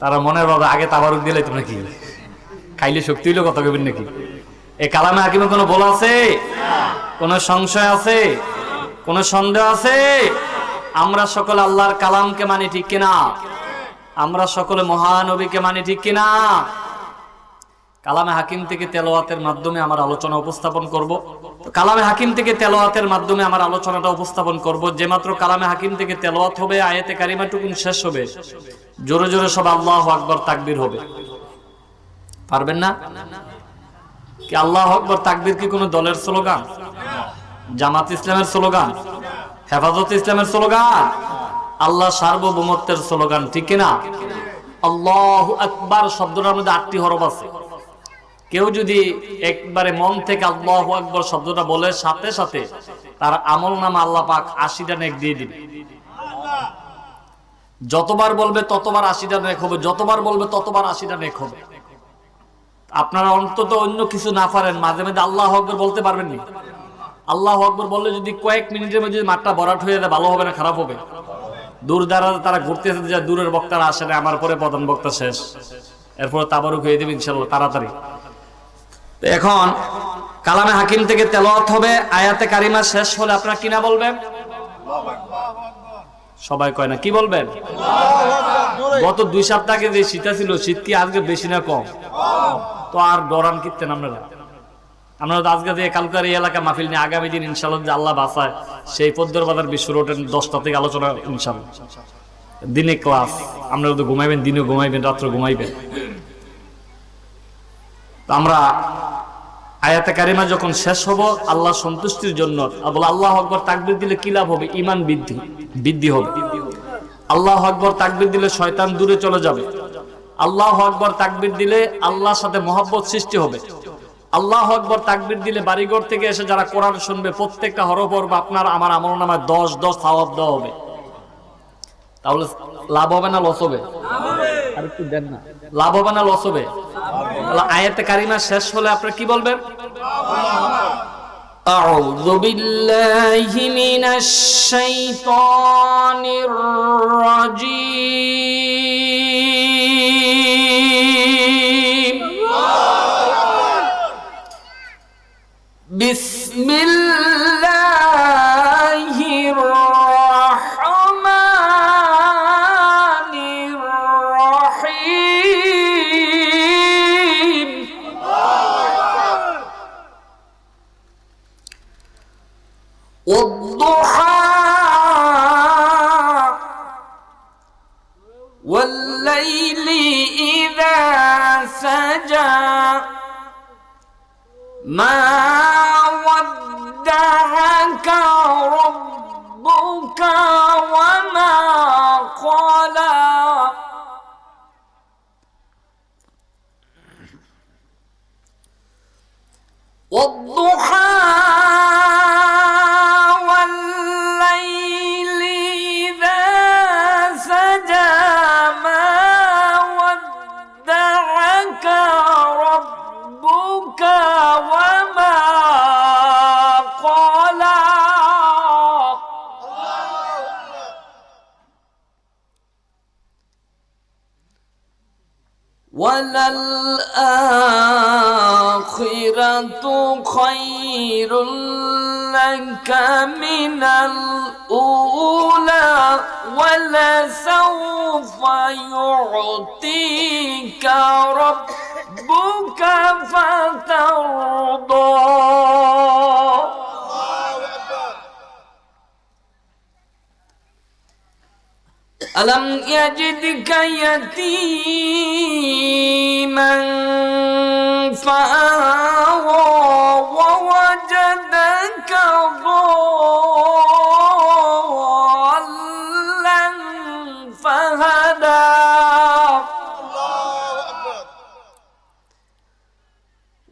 তারা মনের বাবা আগে তাবারুক দিলে তো নাকি? খাইলে শক্তি হইল কত কেবেন নাকি? এই কালামে হাকিমে কোনো বলা আছে? কোনো সংশয় আছে? কোনো সন্দেহ আছে? আমরা সকলে আল্লাহর কালামকে মানি ঠিক কিনা? আমরা সকলে মহানবীকে মানি ঠিক কিনা? কালামে হাকিম থেকে তেলোয়াতের মাধ্যমে আমার আলোচনা উপস্থাপন করব। কালামে হাকিম থেকে তেলোয়াতের মাধ্যমে আমার আলোচনাটা উপস্থাপন করব। যে মাত্র কালামে হাকিম থেকে তেলোয়াত হবে, আয়াতে কারিমাটুকুন শেষ হবে। জোরে জোরে সব আল্লাহ আকবর তাকবীর হবে। পারবেন না? কি আল্লাহ আকবর তাকবীর কি কোনো দলের স্লোগান? জামাত ইসলামের স্লোগান? হেফাজত ইসলামের স্লোগান? আল্লাহ সার্বভৌমত্বের স্লোগান, ঠিক কিনা? আল্লাহ আকবার শব্দটার মধ্যে আটটি হরফ আছে। কেউ যদি একবারে মন থেকে আল্লাহ আকবর শব্দটা বলে, সাথে সাথে তার আমল নাম আল্লাহ পাক আশিটা নেক দিয়ে দিবে। যতবার বলবে ততবার আশিটা নেক হবে, যতবার বলবে ততবার আশিটা নেক হবে। আপনারা অন্তত অন্য কিছু না পারেন, মাঝে মাঝে আল্লাহ আকবর বলতে পারবেন নি। আল্লাহ আকবর বললে যদি কয়েক মিনিটের মধ্যে মাঠটা ভরাট হয়ে যায়, ভালো হবে না, খারাপ হবে? দূর দ্বারা তারা ঘুরতে যায় দূরের বক্তারা আসে না, আমার পরে প্রধান বক্তা শেষ। এরপর তাবারুক হয়ে দেবে ইনশাল্লাহ তাড়াতাড়ি। এখন কালামে হাকিম থেকে তেলাওয়াত হবে, আয়াতে কারিমা শেষ হলে আপনারা কিনা বলবেন? সবাই কয় না, কি বলবেন? গত দুই সপ্তাহ যে শীত ছিল, শীত কি আজকে বেশি না কম? তো আর ডরান কিনতেন আপনারা? তো আজকে যে কালকার এই এলাকা মাহফিল নিয়ে আগামী দিন ইনশাল্লাহ যে আল্লাহ বাসায়, সেই পদ্মর বাজার বিশ্ব রোডের দশটা থেকে আলোচনা ইনশাল্লাহ দিনে ক্লাস, আপনারা তো ঘুমাইবেন দিনে ঘুমাইবেন রাত্রে ঘুমাইবেন। আমরা আয়াতে কারিমা যখন শেষ হব, আল্লাহ সন্তুষ্টির জন্য বলে, আল্লাহ আকবর, তাকবির দিলে কি লাভ হবে? ইমান বৃদ্ধি বৃদ্ধি হবে। আল্লাহ আকবর, তাকবির দিলে শয়তান দূরে চলে যাবে। আল্লাহ আকবর, তাকবির দিলে আল্লাহর সাথে মহব্বত সৃষ্টি হবে। আল্লাহ আকবর, তাকবির দিলে বাড়িঘর থেকে এসে যারা কোরআন শুনবে, প্রত্যেকটা হরফ হরফ আপনার, আমার আমল নামায় দশ দশ সওয়াব দেওয়া হবে। তাহলে লাভ হবে না লস হবে আর একটু দেন না লাভ হবে না লস হবে তাহলে আয়াতে কারিমা শেষ হলে আপনি কি বলবেন أعوذ بالله من الشيطان الرجيم بسم الله والليل إذا سجى ما ودعك ربك وما قلى. والضحى وللآخرة خير لك من الأولى ولسوف يعطيك ربك فترضى ألم يجدك يتيما فآوى ووجدك ضالا فهدى.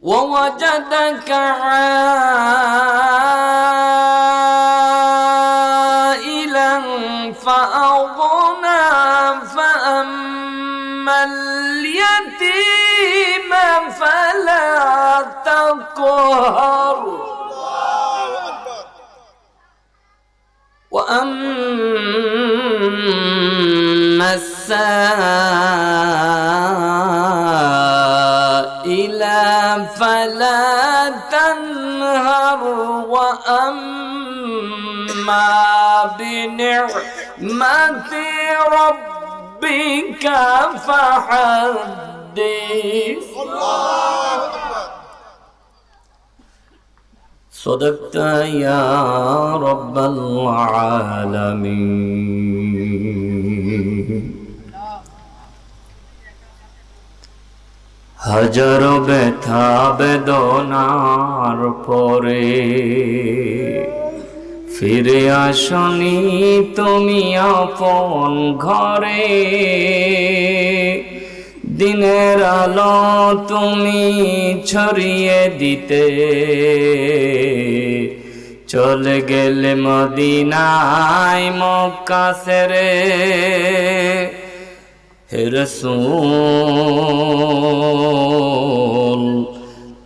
ووجدك عائلا فأغنى فأما اليتيم فلا تقهر. وأما السائل فلا تنهر. وأما بنعمة ربك فحدث صدقت يا رب العالمين হাজার ব্যথা বেদনার পরে ফিরে আসনি তুমি আপন ঘরে। দিনের আলো তুমি ছড়িয়ে দিতে। চলে গেলে মদিনায় মক্কা সেরে। হে রসূল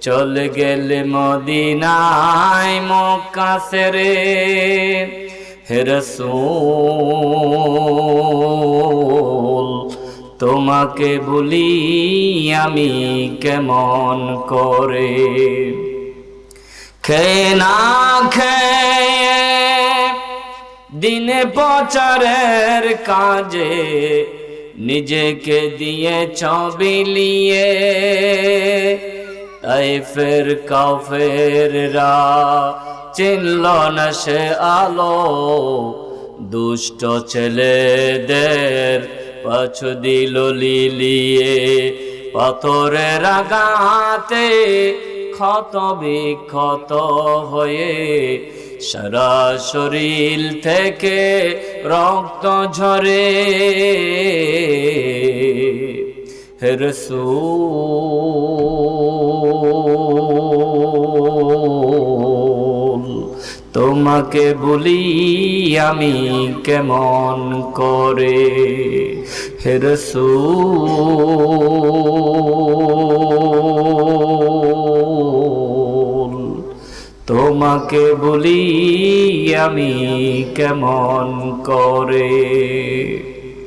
চলে গেলে মদিনায় মক্কা সেরে। হে রসূল, তোমাকে বলি আমি কেমন করে? খেয়ে না খেয়ে দিনে প্রচারের কাজে নিজেকে দিয়ে চবিলিয়ে তাই ফের কাফেররা চিনল না সে আলো। দুষ্ট ছেলেদের পাছু দিল লিলিয়ে। পাথরের আগাতে ক্ষত বিক্ষত হয়ে সারা শরীর থেকে রক্ত ঝরে। রসূল। তোমাকে বলি আমি কেমন করে হেরসু তোমাকে বলি আমি কেমন করে